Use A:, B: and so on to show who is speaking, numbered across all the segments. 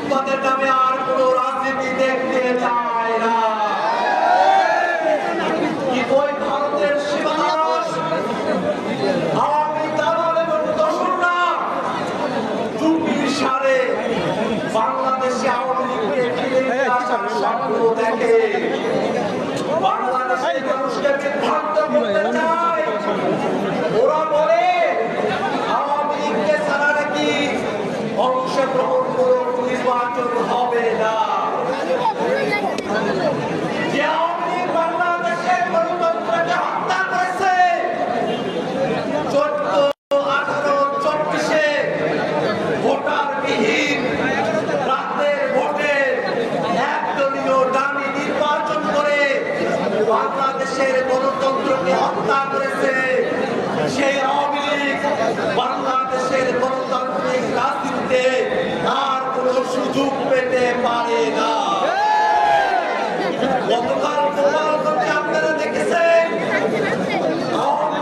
A: খিদমতের নামে আর কোনো রাজনীতি দেখতে চায় না বাংলাদেশের গণতান্ত্রিক রাজনীতিতে আর কোনো সুযোগ পেতে পারে না। গতকাল আপনারা দেখেছেন, আওয়ামী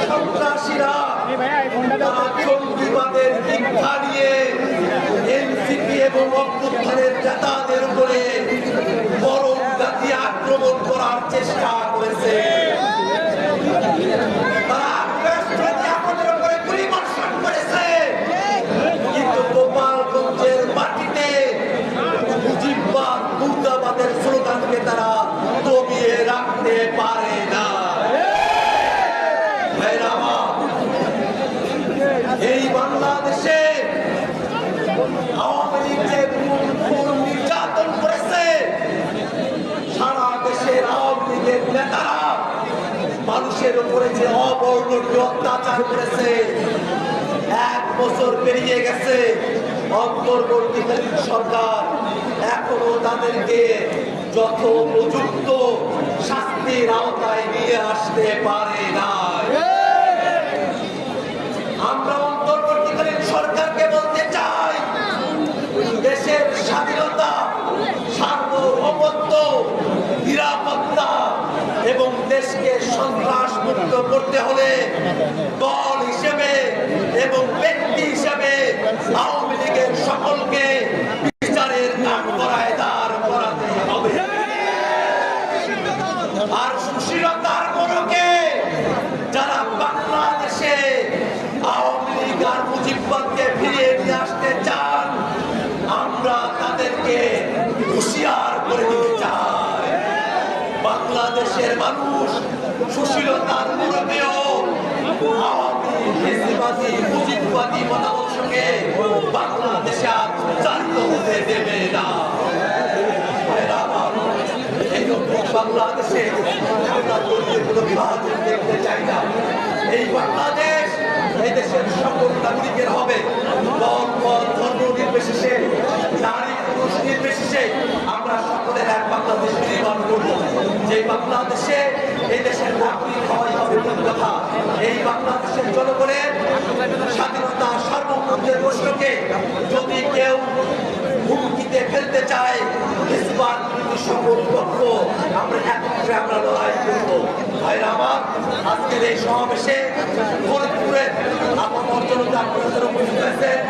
A: সন্ত্রাসীরা তারা জঙ্গিবাদের দীক্ষা নিয়ে এনসিপি এবং উপরে বরং জাতি আক্রমণ করার চেষ্টা করেছে তারা আগ্রাসী আমাদের উপরে গুলিবর্ষণ করেছে কিন্তু গোপালগঞ্জের মাটিতে মুজিববাদ মুর্দাবাদের স্লোগানকে তারা দমিয়ে রাখতে পারে না ভাইরা আমার, এই বাংলাদেশে আওয়ামী লীগ যে খুন, খুন, নির্যাতন করেছে সারা দেশের আওয়ামী লীগের নেতারা মানুষের উপরে যে অবর্ণনীয় অত্যাচার করেছে, এক বছর পেরিয়ে গেছে। অন্তর্বর্তীকালীন সরকার এখনও তাদেরকে যথোপযুক্ত শাস্তির আওতায় নিয়ে আসতে পারে না আমরা অন্তর্বর্তীকালীন সরকারকে বলতে চাই, দেশের স্বাধীনতা সার্বভৌমত্ব করতে হলে দল হিসেবে এবং ব্যক্তি হিসেবে আওয়ামী লীগের সকলকে বিচারের কাঠ করায় দাঁড় করাতে হবে। আর সুশীলতার মোড়কে যারা বাংলাদেশে আওয়ামী লীগ আর মুজিববাদকে ফিরিয়ে নিয়ে আসতে চান, আমরা তাদেরকে হুশিয়ার করে দিতে চাই। বাংলাদেশের মানুষ, সুশীলতার মোড়কেও আওয়ামী মুজিববাদী মতাদর্শকে বাংলাদেশে হতে দেবে না। বাংলাদেশে চাই না, এই বাংলাদেশ এই দেশের সকল নাগরিকের হবে। ধর্ম নির্বিশেষে নারী পুরুষ নির্বিশেষে আমরা সকলের এক বাংলাদেশ নির্মাণ করব যে বাংলাদেশে এই দেশের নাগরিক হওয়াই হবে কথা। এই বাংলাদেশের জনগণের স্বাধীনতা সার্বভৌমত্বের প্রশ্নকে যদি কেউ হুমকিতে ফেলতে চায় ইসবার সকল আমরা একত্রে আমরা লড়াই করব। ভাইরা আমার, আজকের এই সমাবেশে ফরিদপুরের আপনার জনতা আপনাদের উপস্থিত হয়েছে। আপনাদের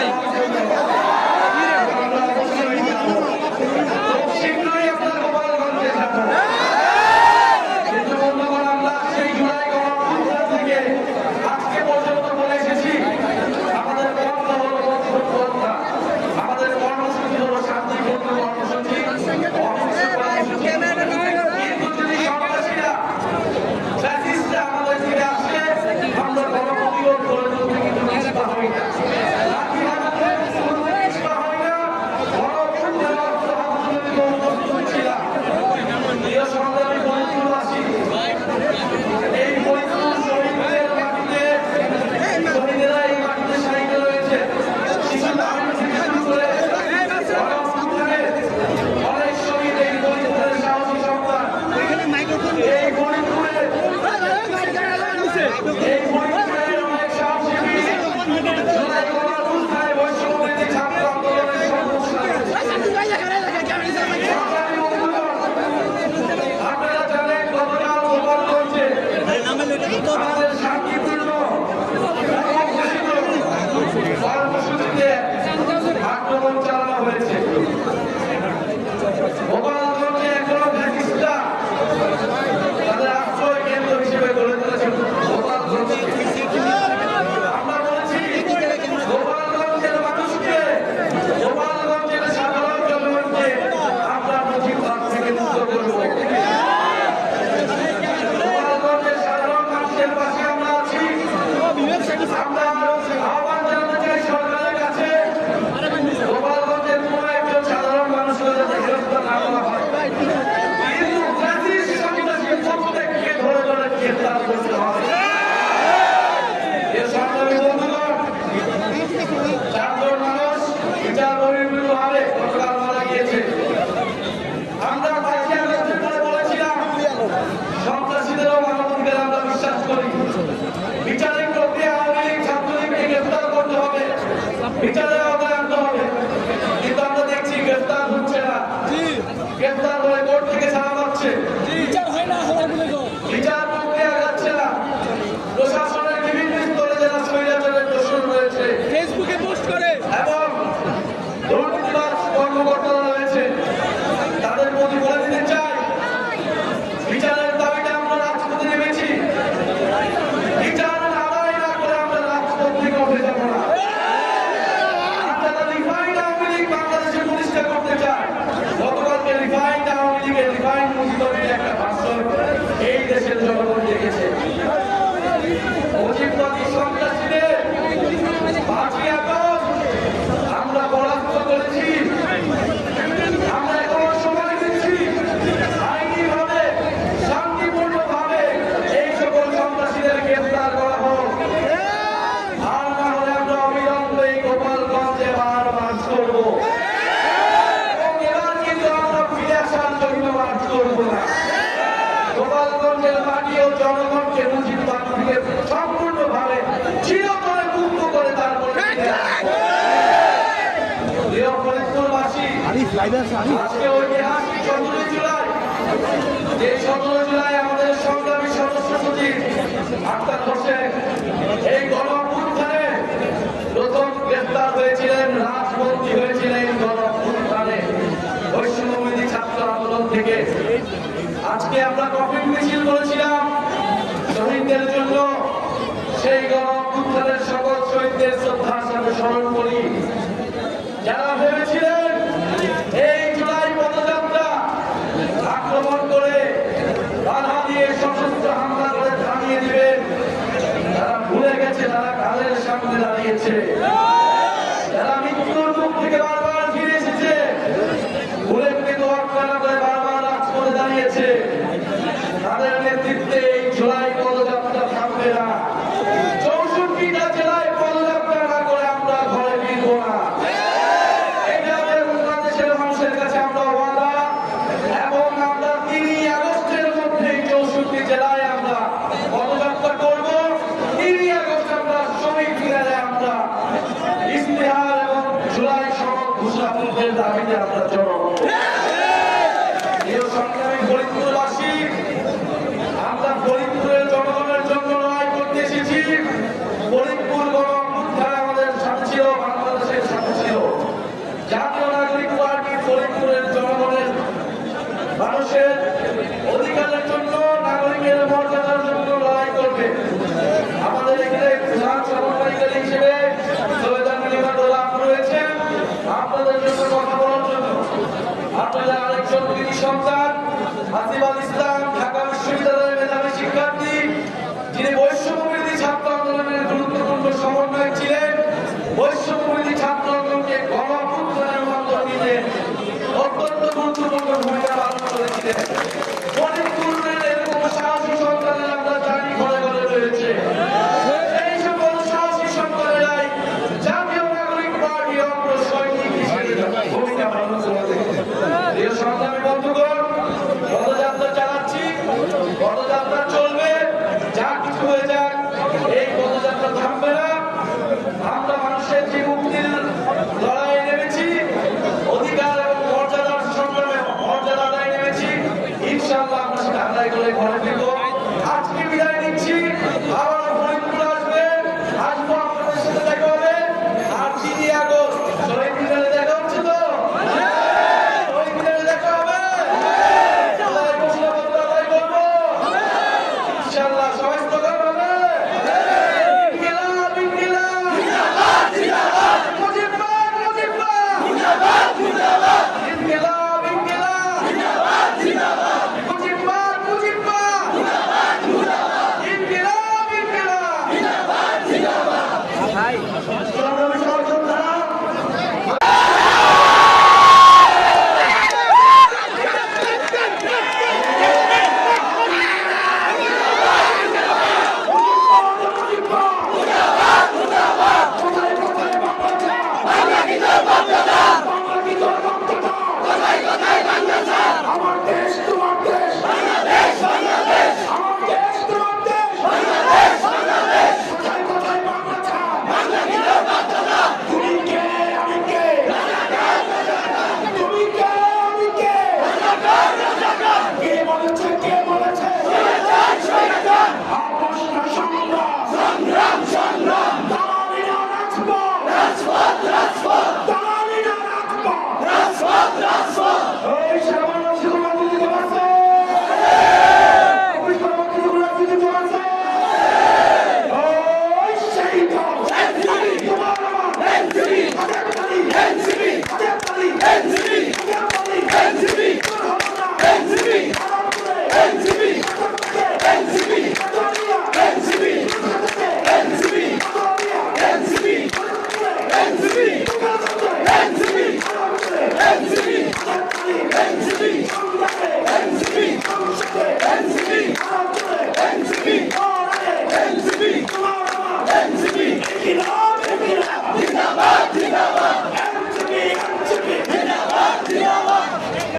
B: Vai! আজকে ঐতিহাসিক সতেরোই জুলাই। যে সতেরো জুলাই ছেড়ে মানুষের অধিকারের জন্য নাগরিকের মর্যাদার জন্য লড়াই